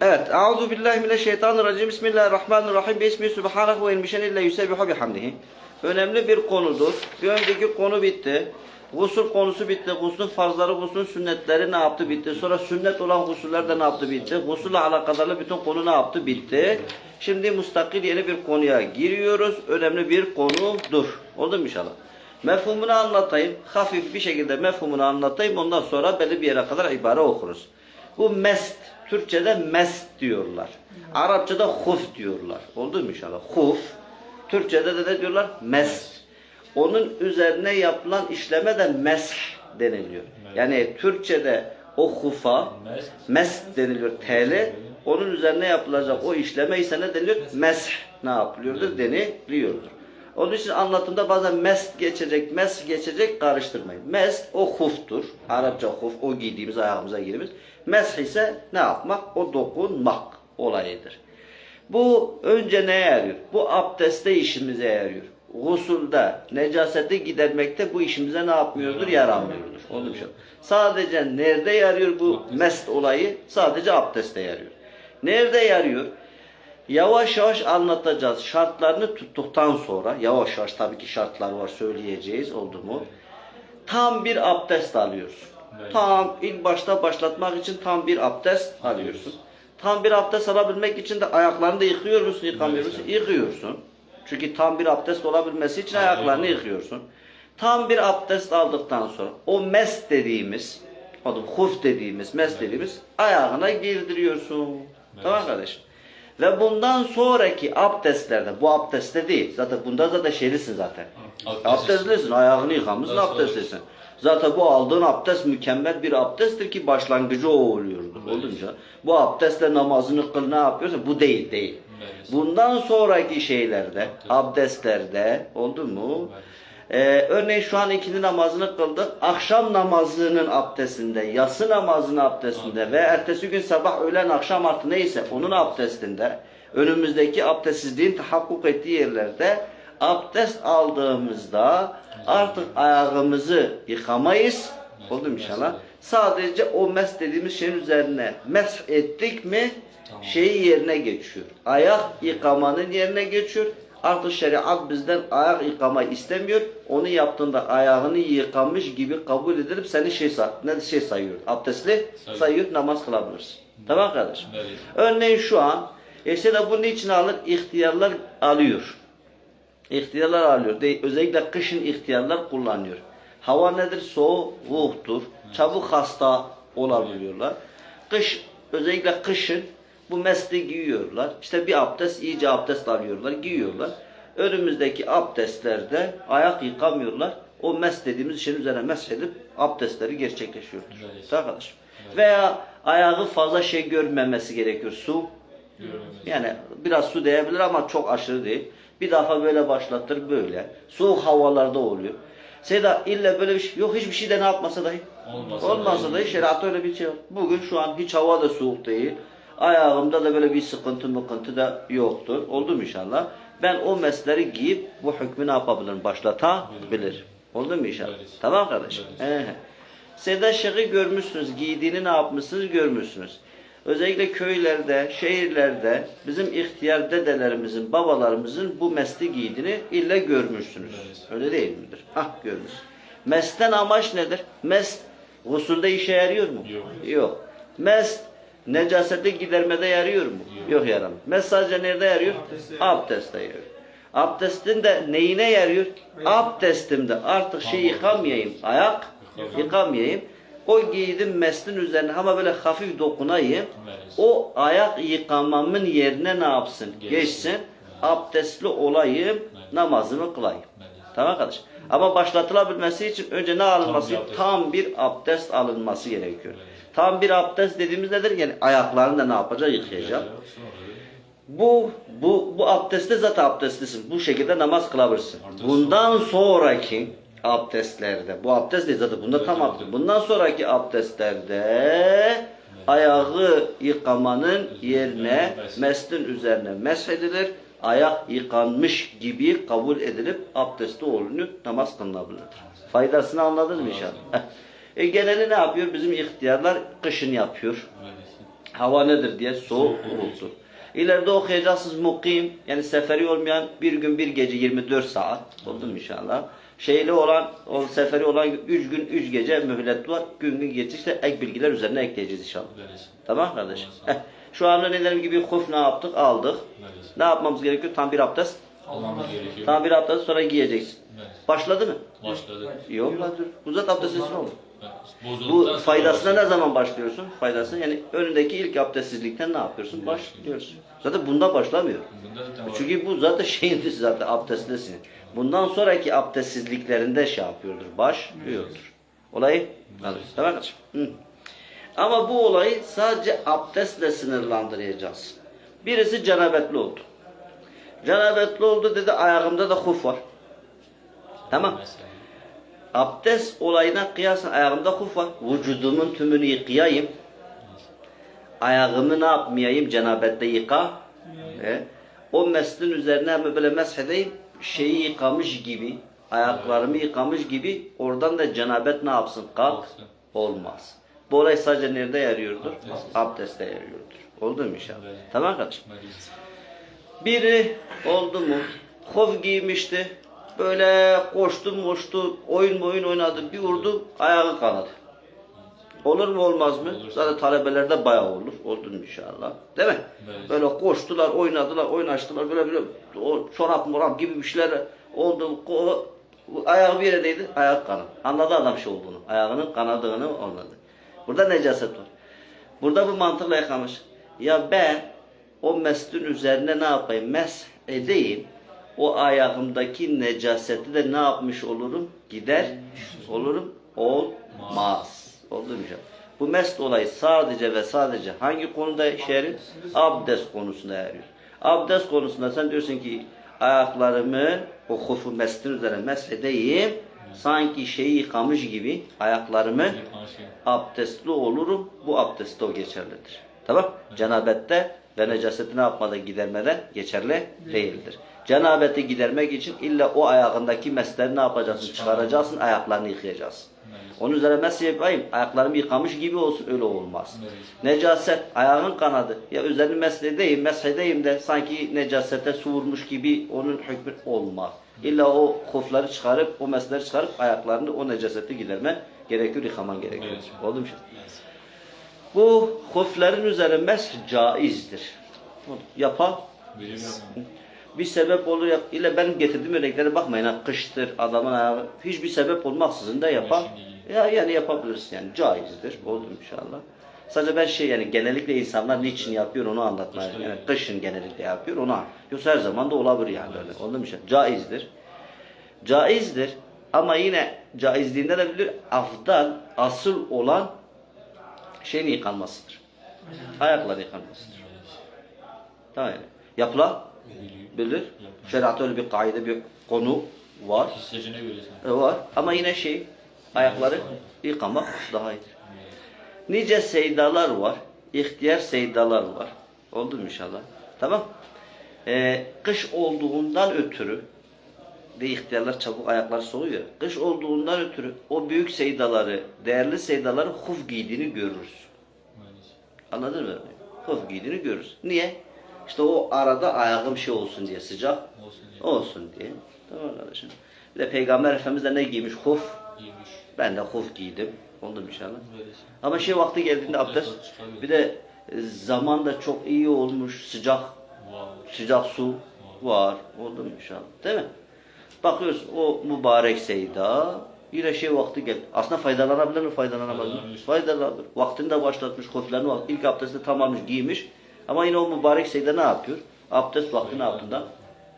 Evet. Euzu billahi mineşşeytanirracim. Bismillahirrahmanirrahim. Bismi subhanahu ve ilmişen illa yusebbihu bihamdihi. Önemli bir konudur. Bir önceki konu bitti. Gusül konusu bitti. Guslün farzları, guslün sünnetleri ne yaptı bitti. Sonra sünnet olan gusuller de ne yaptı bitti. Gusulle alakadarlı bütün konu ne yaptı bitti. Şimdi mustakil yeni bir konuya giriyoruz. Önemli bir konudur. Oldu mu inşallah? Mefhumunu anlatayım. Hafif bir şekilde mefhumunu anlatayım. Ondan sonra belli bir yere kadar ibare okuruz. Bu mest. Türkçe'de mest diyorlar. Arapçada huf diyorlar. Oldu mu inşallah? Huf. Türkçe'de de ne diyorlar? Mest. Onun üzerine yapılan işleme de mesh deniliyor. Yani Türkçe'de o hufa mest deniliyor. TL. Onun üzerine yapılacak o işleme ise ne deniliyor? Mesh ne yapılıyordur? Deniliyordur. Onun için anlatımda bazen mest geçecek, mes geçecek karıştırmayın. Mest o huftur. Arapça huf, o giydiğimiz ayağımıza giydiğimiz. Mesh ise ne yapmak? O dokunmak olayıdır. Bu önce neye yarıyor? Bu abdestte işimize yarıyor. Gusulda, necaseti gidermekte bu işimize ne yapmıyordur? Yaramıyordur. Onu bir şey. Sadece nerede yarıyor bu mest olayı? Sadece abdestte yarıyor. Nerede yarıyor? Yavaş yavaş anlatacağız. Şartlarını tuttuktan sonra, yavaş yavaş tabii ki şartlar var söyleyeceğiz oldu mu? Tam bir abdest alıyorsun. Evet. Tam ilk başta başlatmak için tam bir abdest alıyorsun. Tam bir abdest alabilmek için de ayaklarını da yıkıyor musun, yıkamıyor Evet. musun? Yıkıyorsun. Çünkü tam bir abdest olabilmesi için Evet. ayaklarını yıkıyorsun. Tam bir abdest aldıktan sonra o mes dediğimiz, adı huf dediğimiz, mes dediğimiz ayağına girdiriyorsun. Tamam kardeşim. Ve bundan sonraki abdestlerde, bu abdestte değil, zaten bunda zaten şeylisin zaten. Abdest- Abdestlisin, ayağını yıkamışsın, abdestlisin. Zaten bu aldığın abdest mükemmel bir abdesttir ki başlangıcı o oluyordu. Evet. Olunca bu abdestle namazını kıl ne yapıyorsun? Bu değil, değil. Evet. Bundan sonraki şeylerde, abdestlerde oldu mu? Ee, örneğin şu an ikindi namazını kıldık. Akşam namazının abdestinde, yatsı namazının abdestinde ve ertesi gün sabah, öğlen, akşam artı neyse onun abdestinde önümüzdeki abdestsizliğin tahakkuk ettiği yerlerde abdest aldığımızda artık ayağımızı yıkamayız. Oldu mu inşallah? Sadece o mes dediğimiz şeyin üzerine mes ettik mi Tamam. şeyi yerine geçiyor. Ayak yıkamanın yerine geçiyor. Artık şeriat bizden ayak yıkamayı istemiyor. Onu yaptığında ayağını yıkamış gibi kabul edilip seni şey, ne şey sayıyor. Abdestli Sayıyor. sayıyor, namaz kılabilirsin. Tamam kardeşim? Evet. Örneğin şu an işte de bunun için alır ihtiyarlar alıyor. İhtiyarlar alıyor. De- özellikle kışın ihtiyarlar kullanıyor. Hava nedir? Soğuktur. Çabuk hasta olabiliyorlar. Kış özellikle kışın bu mesleği giyiyorlar. İşte bir abdest iyice abdest alıyorlar, giyiyorlar. Önümüzdeki abdestlerde ayak yıkamıyorlar. O mes dediğimiz şeyin üzerine mesh edip abdestleri gerçekleşiyordur. Evet. Tamam kardeşim. Veya ayağı fazla şey görmemesi gerekiyor. Su, Görmemiz. yani biraz su değebilir ama çok aşırı değil. Bir defa böyle başlatır böyle. Soğuk havalarda oluyor. Seda illa böyle bir şey yok hiçbir şey de ne yapmasa dahi. Olmasa Olmasa dahi. dahi şeriatta öyle bir şey var. Bugün şu an hiç hava da soğuk değil. Ayağımda da böyle bir sıkıntı mıkıntı da yoktur. Oldu mu inşallah? Ben o mesleri giyip bu hükmü ne yapabilirim? Başlatabilir. Oldu mu inşallah? Evet. Tamam kardeşim? Evet. Seda Şık'ı görmüşsünüz. Giydiğini ne yapmışsınız? Görmüşsünüz. Özellikle köylerde, şehirlerde bizim ihtiyar dedelerimizin, babalarımızın bu mesli giydiğini illa görmüşsünüz. Evet. Öyle değil midir? Hah görmüş. Mesten amaç nedir? Mest gusülde işe yarıyor mu? Yok. Yok. Mest necaseti gidermede yarıyor mu? Yok. Yok yaramıyor. Mest sadece nerede yarıyor? Abdestte yarıyor. Abdestin de neyine yarıyor? Abdestimde artık şey yıkamayayım. Ayak Yıkamayayım. yıkamayayım. O giydim mestin üzerine ama böyle hafif dokunayım. Evet. O ayak yıkamamın yerine ne yapsın? Geçsin. Geçsin. Evet. Abdestli olayım, Evet. namazımı kılayım. Evet. Tamam kardeş. Ama başlatılabilmesi için önce ne alınması? bir abdest. Tam bir abdest alınması gerekiyor. Evet. Tam bir abdest dediğimiz nedir? Yani ayaklarını da ne yapacak? Yıkayacak. Bu bu bu abdestte zaten abdestlisin. Bu şekilde namaz kılabilirsin. Bundan sonraki abdestlerde, bu abdest değil zaten bunda tam abdest. Bundan sonraki abdestlerde ayağı yıkamanın yerine Mes. mestin üzerine meshedilir. Ayak yıkanmış gibi kabul edilip abdesti olunup namaz kılınabilir. Faydasını anladınız mı inşallah? E geneli ne yapıyor? Bizim ihtiyarlar kışın yapıyor. Hava nedir diye soğuk oldu. İleride okuyacaksınız mukim yani seferi olmayan bir gün bir gece 24 saat oldu inşallah. Şeyli olan, o seferi olan 3 gün 3 gece mühlet var. Gün gün geçtikçe ek bilgiler üzerine ekleyeceğiz inşallah. Böylesin. Tamam kardeşim? Heh. Şu anda dediğim gibi huf ne yaptık? Aldık. Böylesin. Ne yapmamız gerekiyor? Tam bir abdest. Almamız gerekiyor. Tam bir abdest sonra giyeceksin. Başladı mı? Başladı. Yok. Uzat abdestsiz oldu. Bu faydasına ne zaman başlıyorsun? Faydası yani önündeki ilk abdestsizlikten ne yapıyorsun? Başlıyorsun. Zaten bunda başlamıyor. Çünkü bu zaten şeyin zaten abdestlisin. Bundan sonraki abdestsizliklerinde şey yapıyordur. Başlıyordur. Olayı anladın. Tamam mı? Ama bu olayı sadece abdestle sınırlandıracağız. Birisi cenabetli oldu. Cenabetli oldu dedi ayağımda da huf var. Tamam. Mesela. Abdest olayına kıyasen ayağımda huf var. Vücudumun tümünü yıkayayım. Ayağımı ne yapmayayım? Cenabette yıka. E, o meslin üzerine hemen böyle meshedeyim. Şeyi yıkamış gibi, ayaklarımı yıkamış gibi oradan da cenabet ne yapsın? Kalk. Olmaz. Bu olay sadece nerede yarıyordur? Abdest. Abdestte yarıyordur. Oldu mu inşallah? Evet. Tamam kardeşim. Biri oldu mu? Hof giymişti. Böyle koştu koştu, oyun oyun oynadı. Bir vurdu, ayağı kanadı. Olur mu olmaz mı? Olur. Zaten talebelerde bayağı olur. Oldu inşallah. Değil mi? Evet. Böyle koştular, oynadılar, oynaştılar. Böyle böyle o çorap morap gibi bir şeyler oldu. Ko- ayağı bir yerdeydi, ayak kanadı. Anladı adam şey olduğunu. Ayağının kanadığını anladı. Burada necaset var. Burada bu mantıkla yıkamış. Ya ben o mestin üzerine ne yapayım? Mes edeyim. O ayağımdaki necaseti de ne yapmış olurum? Gider olurum. Olmaz. Oldu mu canım? Bu mest olayı sadece ve sadece hangi konuda işe yarıyor? Abdest konusunda yarıyor. Abdest konusunda sen diyorsun ki ayaklarımı o hufu mestin üzerine mesedeyim. Sanki şeyi yıkamış gibi ayaklarımı abdestli olurum. Bu abdestte o geçerlidir. Tamam? Cenabette ve necaseti ne yapmadan gidermeden geçerli değildir. Cenabeti gidermek için illa o ayağındaki mesleri ne yapacaksın? Çıkaracaksın, ayaklarını yıkayacaksın. Onun üzerine mes yapayım, ayaklarımı yıkamış gibi olsun, öyle olmaz. Necaset, ayağın kanadı. Ya üzerini mesledeyim, meshedeyim de sanki necasete su vurmuş gibi onun hükmü olmaz. İlla o hufları çıkarıp, o mesleri çıkarıp ayaklarını o necaseti giderme gerekiyor, yıkaman gerekiyor. Evet. Oldu mu şimdi? Bu hufların üzerine mes caizdir. Yapa bir sebep olur yap. İle benim getirdiğim örneklere bakmayın. Ha, kıştır, adamın ayağı. Hiçbir sebep olmaksızın da yapar. Ya yani yapabilirsin yani caizdir. Oldu inşallah. Sadece ben şey yani genellikle insanlar niçin yapıyor onu anlatmaya. Yani yani. kışın genellikle yapıyor onu. an- Yoksa her zaman da olabilir yani öyle. Oldu mu inşallah? Caizdir. Caizdir. Ama yine caizliğinde de bilir afdal asıl olan şeyin yıkanmasıdır. Ayakların yıkanmasıdır. Tamam yani. Yapıla bilir. Şeriatta öyle bir kaide bir konu var. Hissecine göre sen. E, var. Ama yine şey ayakları yıkamak daha iyidir. Nice seydalar var. ihtiyar seydalar var. Oldu mu inşallah? Tamam. Ee, kış olduğundan ötürü de ihtiyarlar çabuk ayakları soğuyor. Kış olduğundan ötürü o büyük seydaları, değerli seydaları huf giydiğini görürüz. Anladın mı? Huf giydiğini görürüz. Niye? İşte o arada ayağım şey olsun diye sıcak Olsun diye. olsun diye. Tamam kardeşim. Bir de Peygamber Efendimiz de ne giymiş? Huf. İyiymiş. Ben de huf giydim. Oldum inşallah. Böylesin. Ama şey vakti geldiğinde Abdest. Bir de e, zaman da çok iyi olmuş. Sıcak. Wow. Sıcak su var. Oldum inşallah. Değil mi? Bakıyoruz o mübarek seyda yine şey vakti geldi. Aslında faydalanabilir mi? Faydalanamaz mı? Faydalanabilir. Vaktini de başlatmış. Vak- ilk abdesti tamammış giymiş. Ama yine o mübarek seyda ne yapıyor? Abdest vakti ne yaptığında?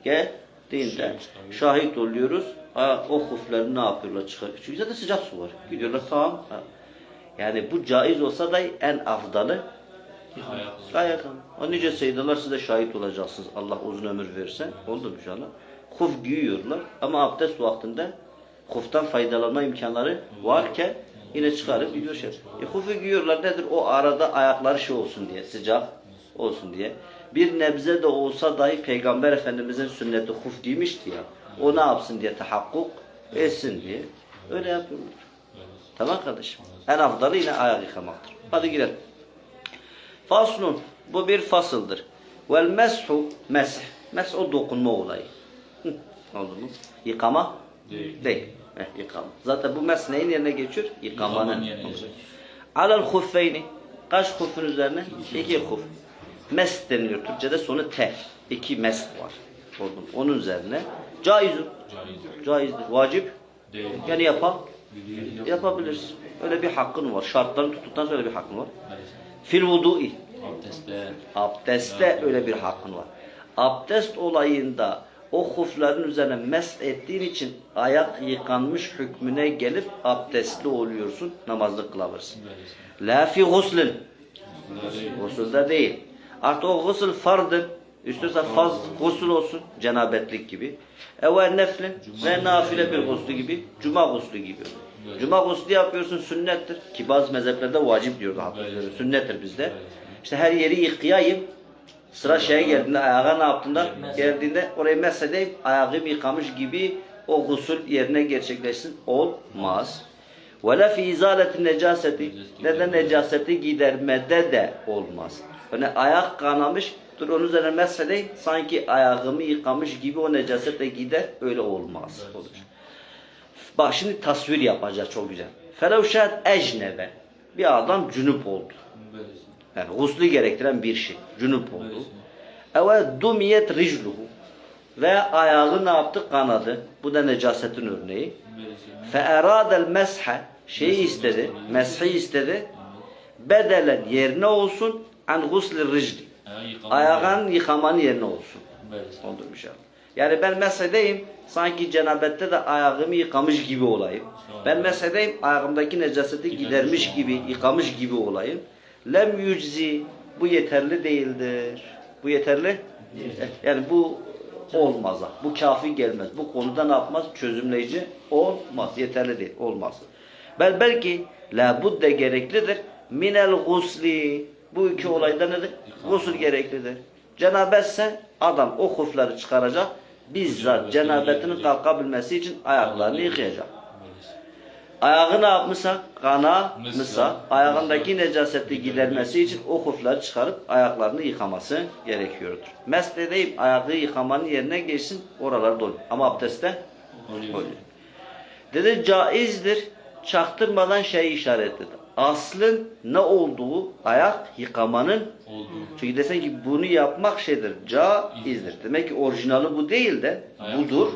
Geldiğinde Şey şahit oluyoruz. Ha, o hufları ne yapıyorlar çıkarıyor. Çünkü zaten sıcak su var. Gidiyorlar tamam. Ha. Yani bu caiz olsa da en afdalı. Gayet O nice seydalar size şahit olacaksınız. Allah uzun ömür verirse. Oldu mu inşallah? Huf giyiyorlar ama abdest vaktinde huftan faydalanma imkanları varken yine çıkarıp gidiyor şey. E, hufu giyiyorlar nedir? O arada ayakları şey olsun diye, sıcak olsun diye. Bir nebze de olsa dahi Peygamber Efendimizin sünneti huf giymişti ya. O ne yapsın diye tahakkuk etsin diye. Öyle yapıyorlar. Tamam kardeşim. En afdalı yine ayak yıkamaktır. Hadi girelim. Faslun. Bu bir fasıldır. Vel meshu mesh. Mesh o dokunma olayı. Oldu mu? Yıkama? Değil. Değil. Heh, yıkama. Zaten bu mes neyin yerine geçiyor? Yıkamanın. Alel huffeyni. Kaç hufun üzerine? İki huf. Mes deniliyor. Türkçede sonu te. İki mes var. Oldu mu? Onun üzerine. Caiz. Caizdir. Vacip. Değil. Yani. Değil. Yapabilirsin. Öyle bir hakkın var. Şartlarını tuttuktan sonra bir hakkın var. Fil vudu'i. Abdestte. Abdestte öyle bir hakkın var. Abdest olayında o hufların üzerine mes ettiğin için ayak yıkanmış hükmüne gelip abdestli oluyorsun, kılabilirsin. Maalesef. La fi guslin. Bunlar değil. Artık o gusül fardır. Üstüse faz gusül olsun. Cenabetlik gibi. Eve neflin ve nafile bir guslu gibi. Cuma guslu gibi. Cuma guslu yapıyorsun sünnettir. Ki bazı mezheplerde vacip diyordu. Sünnettir bizde. İşte her yeri yıkayayım. Sıra şeye geldiğinde ayağa ne yaptığında geldiğinde orayı mesedeyim ayağımı yıkamış gibi o gusül yerine gerçekleşsin. Olmaz. Ve la fi izaleti necaseti ne de necaseti gidermede de olmaz. Yani ayak kanamış dur onun üzerine mesedeyim sanki ayağımı yıkamış gibi o necaset de gider öyle olmaz. Olur. Bak şimdi tasvir yapacağız çok güzel. Felev şayet ecnebe bir adam cünüp oldu. Yani guslü gerektiren bir şey. Cünüp oldu. Maalesef. Eve dumiyet ricluhu ve ayağı ne yaptı? Kanadı. Bu da necasetin örneği. Maalesef. Fe eradel meshe şeyi istedi. Meshi istedi. Bedelen yerine olsun an gusli ricli. Ayağın yıkamanın yerine olsun. Maalesef. Oldu inşallah. Yani ben mesedeyim sanki cenabette de ayağımı yıkamış gibi olayım. Ben mesedeyim ayağımdaki necaseti gidermiş gibi, yıkamış gibi olayım. Lem yüczi bu yeterli değildir. Bu yeterli? Yani bu olmaz. Bu kafi gelmez. Bu konuda ne yapmaz? Çözümleyici olmaz. Yeterli değil. Olmaz. Bel belki la budde gereklidir. Minel gusli. Bu iki olayda nedir? Gusül gereklidir. Cenabetse adam o hufları çıkaracak. Bizzat cenabetinin kalkabilmesi için ayaklarını yıkayacak. Maalesef. Ayağı ne yapmışsa kana Mısa. ayağındaki necaseti gidermesi için o hufları çıkarıp ayaklarını yıkaması gerekiyordur. Mesle deyip ayağı yıkamanın yerine geçsin oralar dolu. Ama abdestte Oluyor. Dedi caizdir çaktırmadan şey işaret etti. Aslın ne olduğu ayak yıkamanın Oldu. çünkü desen ki bunu yapmak şeydir, caizdir. Demek ki orijinali bu değil de Ayak. budur.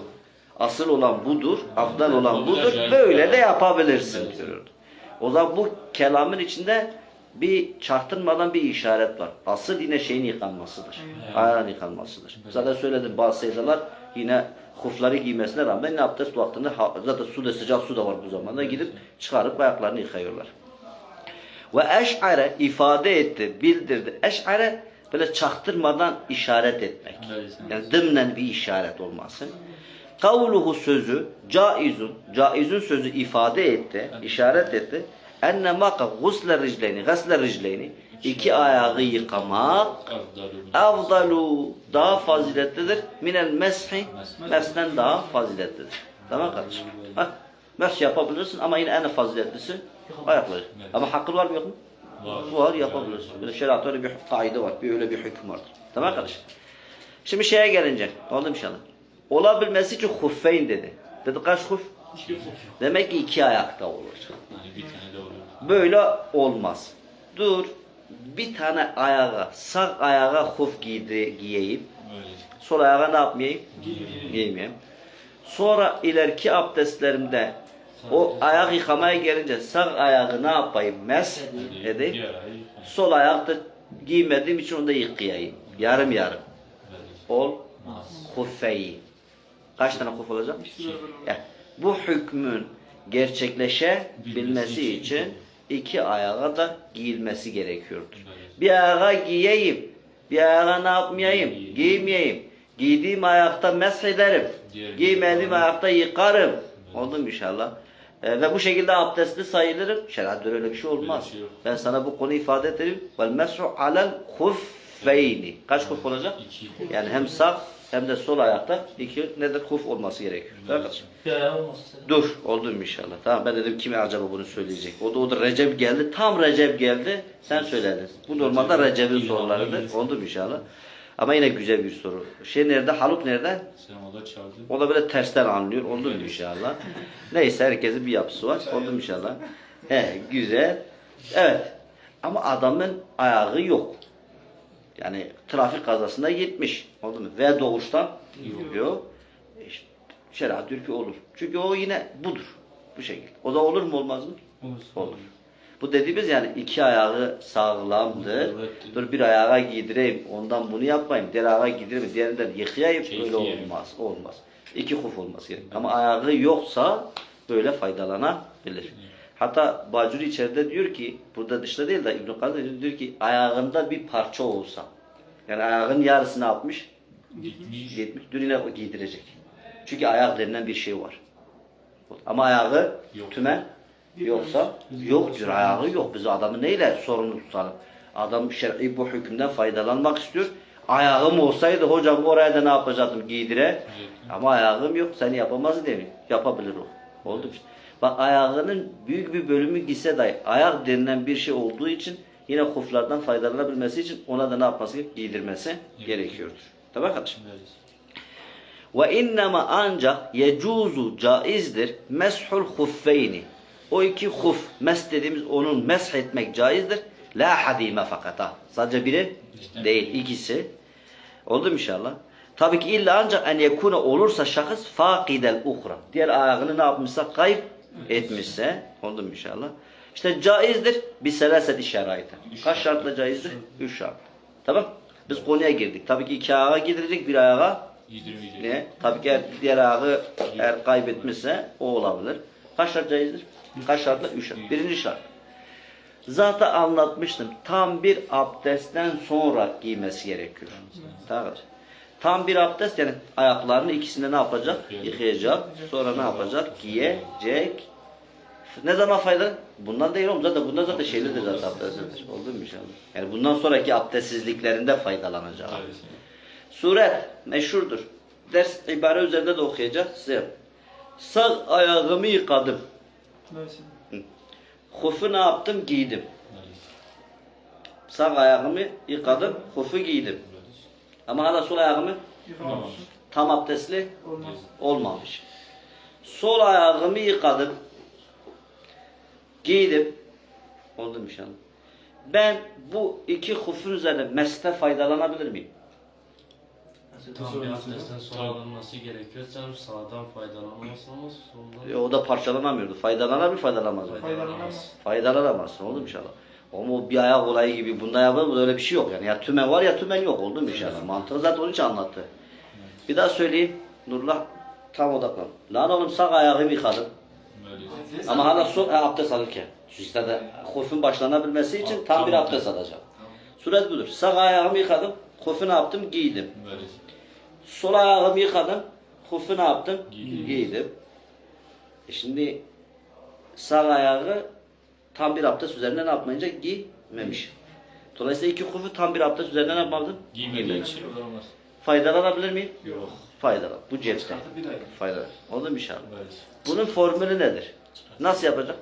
Asıl olan budur, afdal olan budur. Böyle de yapabilirsin diyordu. O zaman bu kelamın içinde bir çarptırmadan bir işaret var. Asıl yine şeyin yıkanmasıdır. Evet. Ayağın yıkanmasıdır. Zaten söyledim bazı sayıdalar yine hufları giymesine rağmen ne abdest vaktinde zaten su da sıcak su da var bu zamanda gidip çıkarıp ayaklarını yıkıyorlar. Ve eş'are ifade etti, bildirdi. Eş'are böyle çaktırmadan işaret etmek. Yani dımnen bir işaret olması. Kavluhu sözü caizun, caizun sözü ifade etti, işaret etti. Enne maka gusle ricleyni, gasle ricleyni, iki ayağı yıkamak Afdalu. afdalu daha faziletlidir. Minel meshi Mes. mesden daha faziletlidir. Tamam kardeşim? Hah, mes yapabilirsin ama yine en faziletlisi ayakları. Ama hakkın var mı yok mu? Var. Var yapabilirsin. Böyle şeriatta öyle bir kaide var. Bir öyle bir hüküm vardır. Tamam kardeşim? Şimdi şeye gelince. Oldu inşallah? Olabilmesi için huffeyn dedi. Dedi kaç huf? Demek ki iki ayakta olur. Yani bir tane de oluyor. Böyle olmaz. Dur. Bir tane ayağa, sağ ayağa huf giydi, giyeyim. Sol ayağa ne yapmayayım? Giymeyeyim. Sonra ileriki abdestlerimde o ayak yıkamaya gelince sağ ayağı ne yapayım? Mes edeyim. Sol ayakta giymediğim için onu da yıkayayım. Yarım yarım. Ol huffeyi. Kaç tane huf olacak? Yani bu hükmün gerçekleşebilmesi için iki ayağa da giyilmesi gerekiyordur. Bir ayağa giyeyim, bir ayağa ne yapmayayım? Giymeyeyim. Giydiğim ayakta mesh ederim. Giymediğim ayakta yıkarım. Oldu mu inşallah? Ee, ve bu şekilde abdestli sayılırım. Şeriatta öyle bir şey olmaz. Şey. Ben sana bu konuyu ifade ederim. Vel meshu alel huffeyni. Kaç huf olacak? İki. Yani hem sağ hem de sol ayakta iki nedir huf olması gerekiyor. Olmasa. Dur oldu mu inşallah. Tamam ben dedim kim acaba bunu söyleyecek. O da o da Recep geldi. Tam Recep geldi. Sen söyledin. Bu normalde Recep'in sorularıdır. gelsin. Oldu mu inşallah. Ama yine güzel bir soru. Şey nerede? Haluk nerede? Sen o da çaldı. O da böyle tersten anlıyor. Oldu mu inşallah. Neyse herkesin bir yapısı var. Oldu mu inşallah. He güzel. Evet. Ama adamın ayağı yok. Yani trafik kazasında gitmiş. Oldu mu? Ve doğuştan yok. E, işte şeriat dürkü olur. Çünkü o yine budur. Bu şekilde. O da olur mu olmaz mı? Olur. olur. Bu dediğimiz yani iki ayağı sağlamdır. Evet. Dur bir ayağa giydireyim, ondan bunu yapmayayım, diğer ayağa giydireyim, diğerinden yıkayayım. Şey Öyle yiyeyim. olmaz, olmaz. İki huf olması gerek. Evet. Ama ayağı yoksa böyle faydalanabilir. Evet. Hatta Bacuri içeride diyor ki, burada dışta değil de İbn-i diyor ki ayağında bir parça olsa. Yani ayağın yarısını atmış, 70. 70 dün yine giydirecek. Çünkü ayak denilen bir şey var. Ama ayağı yok. tüme yoksa yoktur ayağı yok. Biz adamı neyle sorumlu tutalım? Adam şer'i bu hükümden faydalanmak istiyor. Ayağım olsaydı hocam oraya da ne yapacaktım giydire. Ama ayağım yok seni yapamaz demiyor. Yapabilir o. Oldu bir şey. Bak ayağının büyük bir bölümü gitse dahi ayak denilen bir şey olduğu için yine kuflardan faydalanabilmesi için ona da ne yapması giydirmesi evet. gerekiyordur. Tamam kardeşim? Ve innema ancak yecuzu caizdir meshul huffeyni. O iki huf, mes dediğimiz onun mesh etmek caizdir. La hadime fakata. Sadece biri değil, ikisi. Oldu mu inşallah? Tabii ki illa ancak en yekune olursa şahıs fakidel uhra. Diğer ayağını ne yapmışsa kayıp etmişse. Oldu mu inşallah? İşte caizdir bir selaset şeraite. Kaç şartla caizdir? Üç şart. Tamam. Biz konuya girdik. Tabii ki iki ayağa gidilecek bir ayağa Giydirmeyecek. ne? Tabii ki eğer diğer ayağı eğer kaybetmişse o olabilir. Kaç şart caizdir? Kaç şartla? Üç şart. Birinci şart. Zaten anlatmıştım. Tam bir abdestten sonra giymesi gerekiyor. Tamam. Tam bir abdest yani ayaklarını ikisinde ne yapacak? Yıkayacak. Sonra ne yapacak? Giyecek. Ne zaman faydalı? Bundan değil oğlum zaten bundan zaten şeylidir zaten abdestlidir. Oldu mu inşallah? Yani bundan sonraki abdestsizliklerinde faydalanacak. Suret meşhurdur. Ders ibare üzerinde de okuyacak. Size. Sağ ayağımı yıkadım. Hufu ne yaptım? Giydim. Sağ ayağımı yıkadım. Hufu giydim. Ama hala sol ayağımı tam abdestli Olmaz. olmamış. Sol ayağımı yıkadım. Giydim. Oldu mu inşallah? Ben bu iki hufun üzerine meste faydalanabilir miyim? Tam bir abdestten sonra alınması gerekiyor. Sen sağdan faydalanamazsın ama soldan E, o da parçalanamıyordu. Faydalanır mı faydalanamaz mı? faydalanamaz. Faydalanamazsın oğlum inşallah. Ama bir ayak olayı gibi bunda yapalım öyle bir şey yok yani. Ya tümen var ya tümen yok oldu mu inşallah. Mantığı zaten onun için anlattı. Bir daha söyleyeyim. Nurullah tam odaklan. Lan oğlum sağ ayağımı yıkadım. Ama hala sol ha, abdest alırken. İşte de hufun başlanabilmesi için tam bir abdest alacağım. Suret budur. Sağ ayağımı yıkadım. Hufu ne yaptım? Giydim. Sol ayağımı yıkadım. Hufu ne yaptım? Giydim. Giydim. E şimdi sağ ayağı tam bir abdest üzerine ne yapmayınca giymemiş. Dolayısıyla iki hufu tam bir abdest üzerine ne yapmadım? Giymediği Giymemiş. Faydalanabilir miyim? Yok. Faydalan. Bu cepte. Faydalan. Oldu mu inşallah? Evet. Bunun formülü nedir? Nasıl yapacak?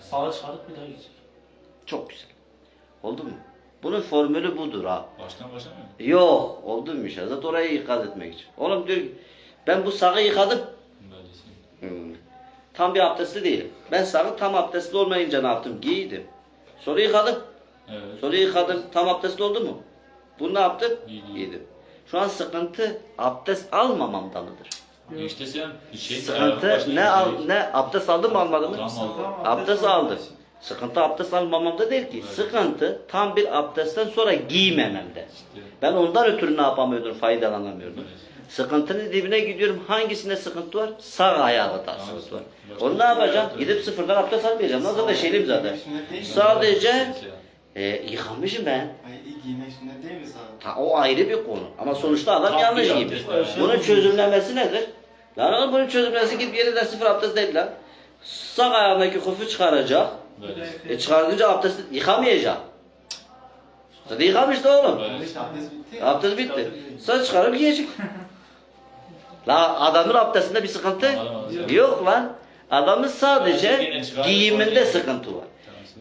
Sağa çıkarıp bir daha gidecek. Çok güzel. Oldu mu? Bunun formülü budur ha. Baştan başlamıyor mu? Yok. Oldu mu inşallah? Zaten orayı ikaz etmek için. Oğlum diyor ben bu sağı yıkadım. Hmm. Tam bir abdestli değilim. Ben sağı tam abdestli olmayınca ne yaptım? Giydim. Sonra yıkadım. Evet. Sonra yıkadım. Tam abdestli oldu mu? Bunu ne yaptım? Giydim. Giydim. Şu an sıkıntı abdest almamamdalıdır. İşte sen bir şey Sıkıntı ne al ne abdest aldım mı almadım mı? Abdest aldım. Sıkıntı abdest almamamda değil ki. Sıkıntı tam bir abdestten sonra giymememde. İşte. Ben ondan ötürü ne yapamıyordum? Faydalanamıyordum. Evet. Sıkıntının dibine gidiyorum. Hangisinde sıkıntı var? Sağ ayağında sıkıntı var. Başka Onu ne şey yapacağım? yok. Gidip sıfırdan abdest almayacağım. Nasıl da şeylim zaten. Sadece e, yıkanmışım ben. Ay iyi giymek sünnet değil mi sana? Ta, o ayrı bir konu. Ama sonuçta adam Tam yanlış bir giymiş. abdest, evet. Bunun çözümlemesi nedir? Lan oğlum bunun çözümlemesi gidip yeniden sıfır abdest değil lan. Sağ ayağındaki hufu çıkaracak. E çıkarınca abdesti yıkamayacak. Zaten yıkamıştı oğlum. Abdest bitti. Abdest bitti. Saç çıkarıp giyecek. La adamın abdestinde bir sıkıntı yok lan. Adamın sadece giyiminde sıkıntı var.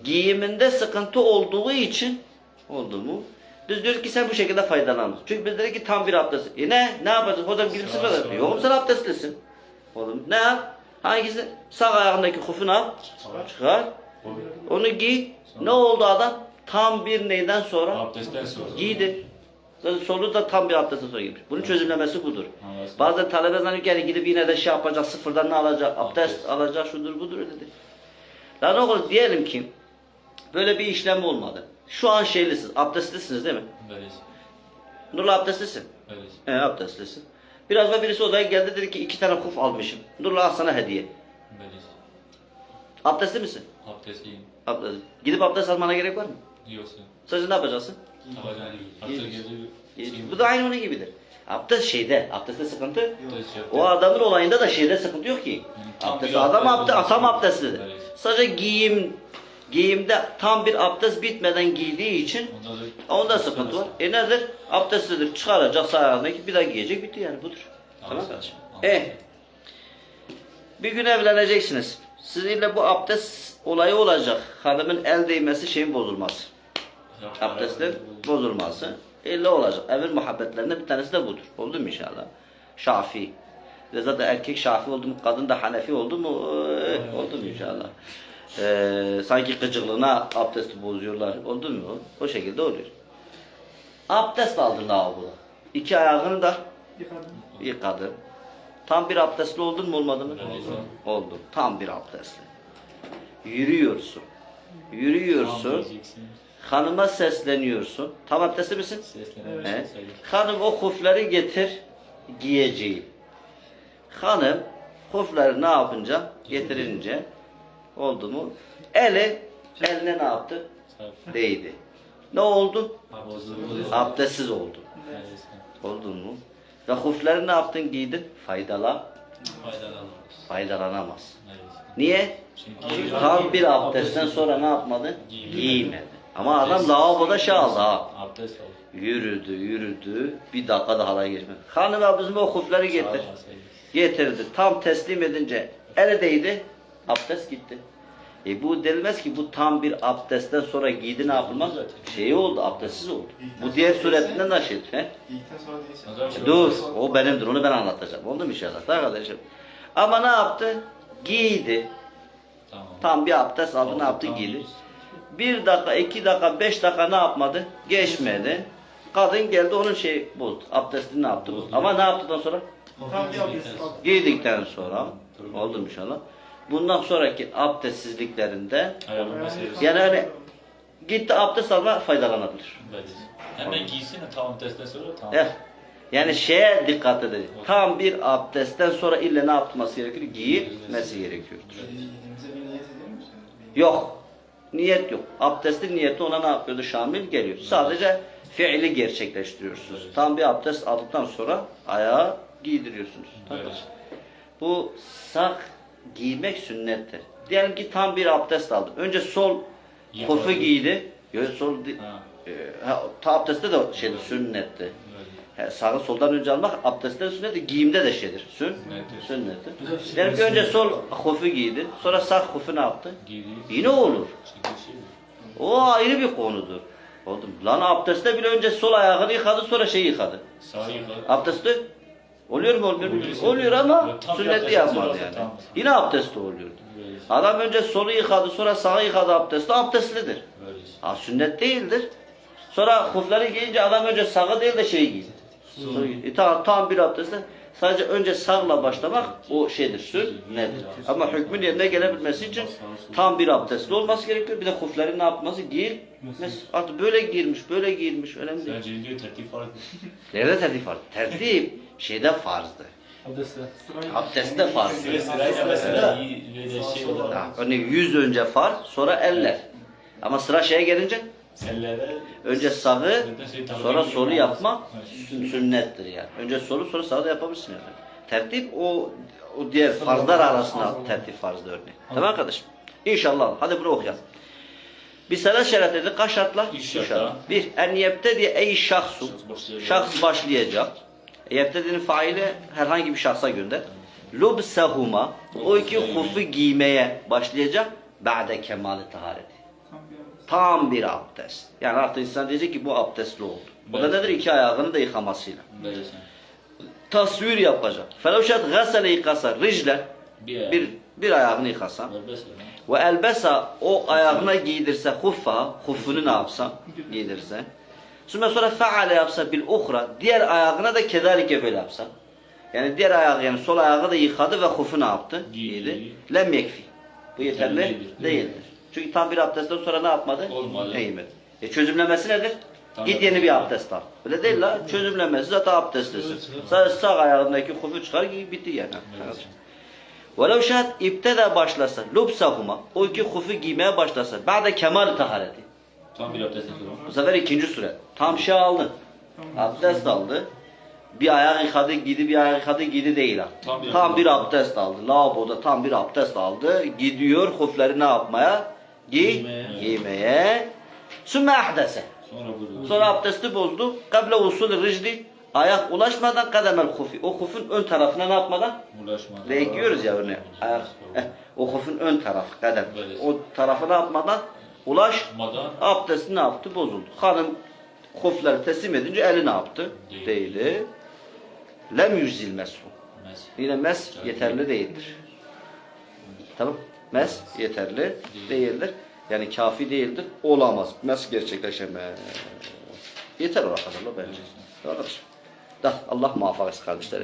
Giyiminde sıkıntı olduğu için oldu mu? Biz diyoruz ki sen bu şekilde faydalan. Çünkü biz dedik ki tam bir abdest. E ne? Ne yapacağız? Hocam gidip sıfır. sağ- Yok sen abdestlisin. Oğlum ne yap? Hangisi? Sağ ayağındaki hufunu al. Çıkar. Onu giy. Ne oldu adam? Tam bir neyden sonra? Abdestten sonra. Giydi. Solu da tam bir abdestten sonra giymiş. Bunun çözümlemesi budur. Anlasın. Bazen talebe zannediyor ki yani gidip yine de şey yapacak, sıfırdan ne alacak, abdest alacak, şudur budur dedi. Lan oğlum diyelim ki böyle bir işlem olmadı. Şu an şeylisiniz, abdestlisiniz değil mi? Böyleyiz. Nurla abdestlisin. He abdestlisin. Biraz da birisi odaya geldi dedi ki iki tane kuf almışım. Nurla al sana hediye. Böyleyiz. Abdestli misin? Abdestliyim. Abdest. Gidip abdest almana gerek var mı? Yoksa. Sadece ne yapacaksın? Abdest. Bu da aynı onun gibidir. Abdest şeyde, abdestte sıkıntı yaptı. O adamın olayında da şeyde sıkıntı yok ki. Abdest adam abdest tam abdestlidir. Evet. Sadece giyim giyimde tam bir abdest bitmeden giydiği için Onda da onda sıkıntı var. E nedir? Abdestlidir. Çıkaracak sağ bir daha giyecek bitti yani budur. Tamam kardeşim. E bir gün evleneceksiniz. Sizinle bu abdest olayı olacak. Hanımın el değmesi şeyin bozulması. Abdestin bozulması. İlla olacak. Evin muhabbetlerinden bir tanesi de budur. Oldu mu inşallah? Şafi. Ve zaten erkek şafi oldu mu, kadın da hanefi oldu mu? eh, oldu mu inşallah? Ee, sanki gıcıklığına abdesti bozuyorlar. Oldu mu? O, şekilde oluyor. Abdest aldın lavaboda. İki ayağını da yıkadın. Tam bir abdestli oldun mu olmadın mı? Oldu. Oldu. Tam bir abdestli. Yürüyorsun. Yürüyorsun. Hanıma sesleniyorsun. Tam abdestli misin? He. Hanım o hufları getir giyeceğim. Hanım hufları ne yapınca getirince oldu mu? Eli eline ne yaptı? Değdi. Ne oldu? Abdestsiz oldu. Oldun mu? Ve hufları ne yaptın giydin? Faydala, Faydalanamaz. faydalanamaz. Niye? Çünkü tam bir abdestten sonra ne yapmadı? Giymedi. Ama adam lavaboda şey aldı ha. Yürüdü, yürüdü. Bir dakika da halaya geçmedi. Hanım abbizim o hufları getir. Getirdi. Tam teslim edince eli değdi. Abdest gitti. E bu denilmez ki bu tam bir abdestten sonra giydi ne yapılmaz? Şey oldu, abdestsiz oldu. Bu diğer suretinden de şey. He? Dur, o benimdir, onu ben anlatacağım. Oldu mu inşallah? Kardeşim. Ama ne yaptı? Giydi. Tamam. Tam bir abdest aldı, ne yaptı? Tamam. Giydi. Bir dakika, iki dakika, beş dakika ne yapmadı? Geçmedi. Kadın geldi onun şey bozdu. Abdestini ne yaptı? Bozdu. Ama ne yaptıktan sonra? Giydikten sonra. Oldu mu inşallah? Bundan sonraki abdestsizliklerinde meselesi. yani hani gitti abdest alma faydalanabilir. Böyleyiz. Hemen giysin tam abdestten sonra tamam. Eh, Yani şeye dikkat edin. Tam bir abdestten sonra ille ne yapması gerekiyor? Giyilmesi gerekiyor. Elimize bir niyet ediyor musun? Yok. Niyet yok. Abdestin niyeti ona ne yapıyordu? Şamil geliyor. Sadece fiili gerçekleştiriyorsunuz. Tam bir abdest aldıktan sonra ayağı giydiriyorsunuz. Evet. Bu sak giymek sünnettir. Diyelim ki tam bir abdest aldın. Önce sol Yıkadı. kofu giydi. Yok sol Ha. e, ha, ta abdestte de şeydi sünnetti. He, sağı soldan önce almak abdestte de sünnettir, giyimde de şeydir. Sün, Sünnettir. sünnettir. Diyelim ki önce sol kofu giydi, sonra sağ kofu ne yaptı? Giydiği Yine olur. şey? O ayrı bir konudur. Oldu mu? Lan abdestte bile önce sol ayağını yıkadı, sonra şey yıkadı. Sağ yıkadı. Abdestte oluyor mu olmuyor mu? Oluyor. Ama tam sünneti yapmadı yani. tam. Yine abdestte oluyordu. Adam önce solu yıkadı, sonra sağı yıkadı abdestte, abdestlidir. Ha sünnet değildir. Sonra hufları giyince adam önce sağı değil de şeyi giydi. E, tamam, tam bir abdestte sadece önce sağla başlamak o şeydir, sünnettir. Ama hükmün yerine gelebilmesi için tam bir abdestli olması gerekiyor. Bir de hufların ne yapması? Giyilmesi. Artık böyle giyilmiş, böyle giyilmiş. Önemli değil. Sence diyor tertip farklı. Nerede tertip var? Tertip şeyde farzdı. Abdestte farz. Sıra sırayla mesela iyi böyle şey olarak. Ha, Örneğin yüz önce farz, sonra eller. Ama sıra şeye gelince önce sağı, sonra solu yapmak sünnettir yani. Önce solu, sonra sağı da yapabilirsin yani. Tertip o o diğer farzlar arasında tertip farzdı örneğin. Tamam arkadaşım? İnşallah. Hadi bunu okuyalım. Bir selat şerat dedi. Kaç şartla? Şartla. Bir, en yebte diye ey şahsu. Şahs başlayacak. Başlayacak. Yebte'nin faili herhangi bir şahsa gönder. Lubsehuma o iki hufu giymeye başlayacak. Ba'de kemali tahareti. Tam bir abdest. Yani artık insan diyecek ki bu abdestli oldu. O da nedir? İki ayağını da yıkamasıyla. Tasvir yapacak. Felevşet gasele yıkasa ricle Bir, bir, ayağını yıkasa ve elbesa o ayağına giydirse huffa, huffunu ne yapsa giydirse. Sonra sonra feale yapsa bil uhra, diğer ayağına da kedalike böyle yapsa. Yani diğer ayağı yani sol ayağı da yıkadı ve hufu ne yaptı? Giydi. Lem yekfi. Bu Yeterli değildir. Çünkü tam bir abdestten sonra ne yapmadı? Olmadı. Eğmedi. E çözümlemesi nedir? Tam Git yeni bir abdest al. Öyle değil la. Çözümlemesi zaten abdestlisin. Sadece sağ ayağındaki hufu çıkar giy bitti yani. Velev şayet ipteda başlasa, lubsahuma, o iki hufu giymeye başlasa, ba'de kemal tahareti. Tam bir abdest sonra. Bu sefer ikinci süre. Tam şey aldı. Abdest aldı. Bir ayağı yıkadı, giydi, bir ayağı yıkadı, giydi değil ha. Tam bir Tam bir abdest. aldı. Lavaboda tam bir abdest aldı. Gidiyor hufları ne yapmaya? Giy, Giymeye. Sümme ahdese. Sonra abdesti bozdu. Kable usul ricli. Ayak ulaşmadan kademel hufi. O hufun ön tarafına ne yapmadan? Uğraşma. Ve giyiyoruz ya örneğin. Ayak, eh, o hufun ön tarafı kadem. O tarafına yapmadan ulaş. Madan. Abdesti ne yaptı? Bozuldu. Hanım hufları teslim edince eli ne yaptı? Değil. Değdi. Lem yüzil meshu. Mes. Yine mes yeterli değildir. Tamam. Mes yeterli değildir. Yani kafi değildir. Olamaz. Mes gerçekleşemez. Yeter o kadar bence. Arkadaş. Da Allah muvaffak etsin kardeşler.